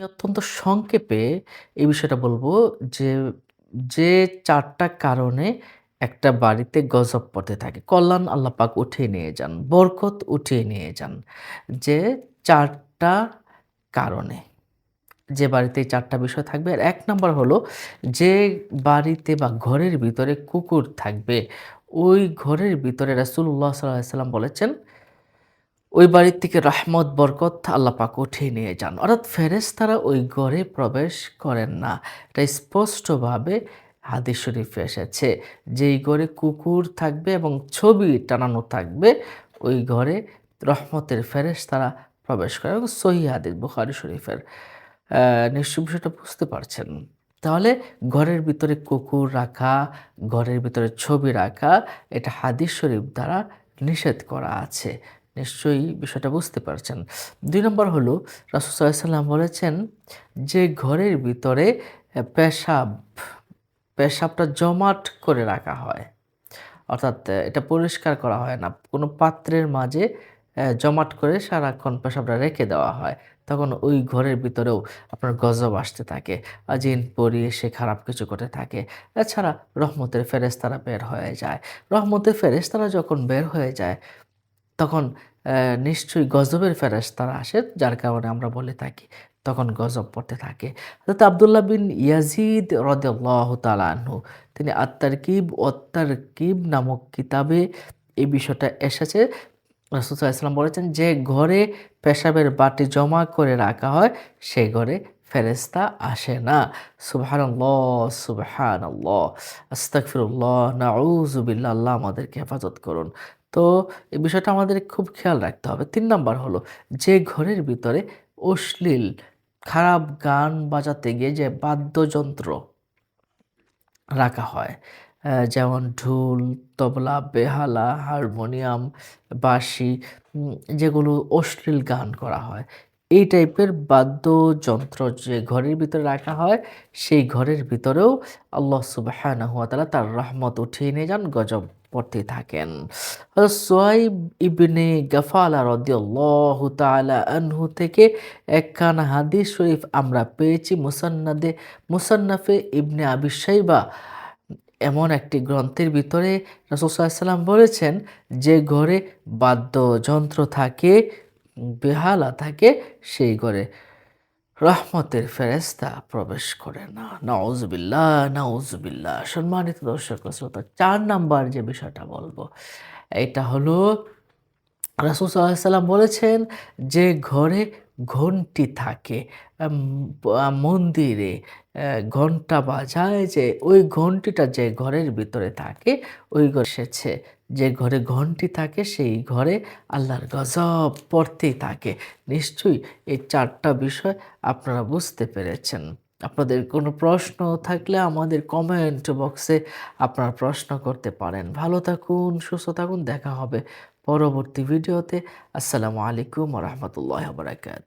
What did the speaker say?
অত্যন্ত সংক্ষেপে এই বিষয়টা বলব যে, যে ৪ টা কারণে একটা বাড়িতে গজব পড়তে থাকে। কল্যাণ আল্লাহ পাক উঠিয়ে নিয়ে যান। বরকত উঠিয়ে নিয়ে যান। যে ৪ টা কারণে। যে বাড়িতে এই ৪ টা বিষয় থাকবে। আর ১ নাম্বার হলো যে বাড়িতে বা ঘরের ভিতরে কুকুর থাকবে, ওই ঘরের ভিতরে রাসূলুল্লাহ সাল্লাল্লাহু আলাইহি ওয়াসাল্লাম বলেছেন ওই বাড়ির থেকে রহমত বরকত আল্লাহ পাক উঠিয়ে নিয়ে যান। অর্থাৎ ফেরেশতারা ওই ঘরে প্রবেশ করেন না। এটা স্পষ্টভাবে হাদিস শরীফে এসেছে। যেই ঘরে কুকুর থাকবে এবং ছবি টানানো থাকবে, ওই ঘরে রহমতের ফেরেশতারা প্রবেশ করে এবং সহিহ হাদিস বুখারী শরীফের। আ নিশ্চয়ই বিষয়টা বুঝতে পারছেন। তাহলে ঘরের ভিতরে কুকুর রাখা, ঘরের ভিতরে ছবি রাখা এটা হাদিস শরীফ দ্বারা নিষেধ করা আছে। নিশ্চয়ই বিষয়টা বুঝতে পারছেন। দুই নম্বর হলো রাসূল আলাইহি বলেছেন যে ঘরের ভিতরে পেশাব, পেশাবটা জমাট করে রাখা হয়। অর্থাৎ এটা পরিষ্কার করা হয় না। কোনো পাত্রের মাঝে জমাট করে সারাক্ষণ পেশাবটা রেখে দেওয়া হয়। তখন ওই ঘরের ভিতরেও আপনার গজব আসতে থাকে। জিন পরি এসে খারাপ কিছু করতে থাকে। এছাড়া রহমতের ফেরেশতারা বের হয়ে যায়। রহমতের ফেরেশতারা যখন বের হয়ে যায় তখন নিশ্চয়ই গজবের ফেরেশতারা আসে যার কারণে আমরা বলে থাকি তখন গজব পড়তে থাকে। হযরত আব্দুল্লাহ বিন ইয়াজিদ রাদিয়াল্লাহু তাআলা আনহু তিনি আত-তারকিব ওয়াত-তারকিব নামক কিতাবে এই বিষয়টা এসেছে। রাসূল ইসলাম বলেছেন যে ঘরে পেশাবের বাটি জমা করে রাখা হয় সে ঘরে ফেরেশতা আসে না। সুবহানাল্লাহ, আস্তাগফিরুল্লাহ, নাউযু বিল্লাহ আল্লাহ আমাদেরকে হেফাজত করুন। তো এই বিষয়টা আমাদের খুব খেয়াল রাখতে হবে। তিন নাম্বার হলো যে ঘরের ভিতরে অশ্লীল খারাপ গান বাজাতে গিয়ে যে বাদ্যযন্ত্র রাখা হয়, যেমন ঢোল, তবলা, বেহালা, হারমোনিয়াম, বাঁশি যেগুলো অশ্লীল গান করা হয়। এই টাইপের বাদ্যযন্ত্র যে ঘরের ভিতরে রাখা হয়, সেই ঘরের ভিতরেও আল্লাহ তাআলা তার রহমত উঠিয়ে নিয়ে যান, গজব পড়তে থাকেন। ইবনে গাফালা রাদিয়াল্লাহু আনহু থেকে একখান হাদিস শরীফ আমরা পেয়েছি মুসান্নাদে মুসান্নাফে ইবনে আবি শাইবা এমন একটি গ্রন্থের ভিতরে রাসূল সাল্লাল্লাহু আলাইহি ওয়াসাল্লাম বলেছেন যে ঘরে বাদ্যযন্ত্র থাকে, বেহালা থাকে সেই ঘরে রহমতের ফেরেস্তা প্রবেশ করে না। নওয়াজবিল্লা নওয়াজবিল্লা সম্মানিত দর্শক শ্রোতা চার নাম্বার যে বিষয়টা বলব, এটা হলো রাসুল সাল্লাম বলেছেন যে ঘরে ঘন্টি থাকে মন্দিরে ঘণ্টা বাজায় যে ওই ঘন্টিটা যে ঘরের ভিতরে থাকে ওই ঘরে এসেছে যে ঘরে ঘন্টি থাকে সেই ঘরে আল্লাহর গজব পড়তেই থাকে। নিশ্চয়ই এই চারটা বিষয় আপনারা বুঝতে পেরেছেন। আপনাদের কোনো প্রশ্ন থাকলে আমাদের কমেন্ট বক্সে আপনারা প্রশ্ন করতে পারেন। ভালো থাকুন, সুস্থ থাকুন। দেখা হবে পরবর্তী ভিডিওতে। আসসালামু আলাইকুম রাহমাতুল্লাহি ওয়া বারাকাতুহু।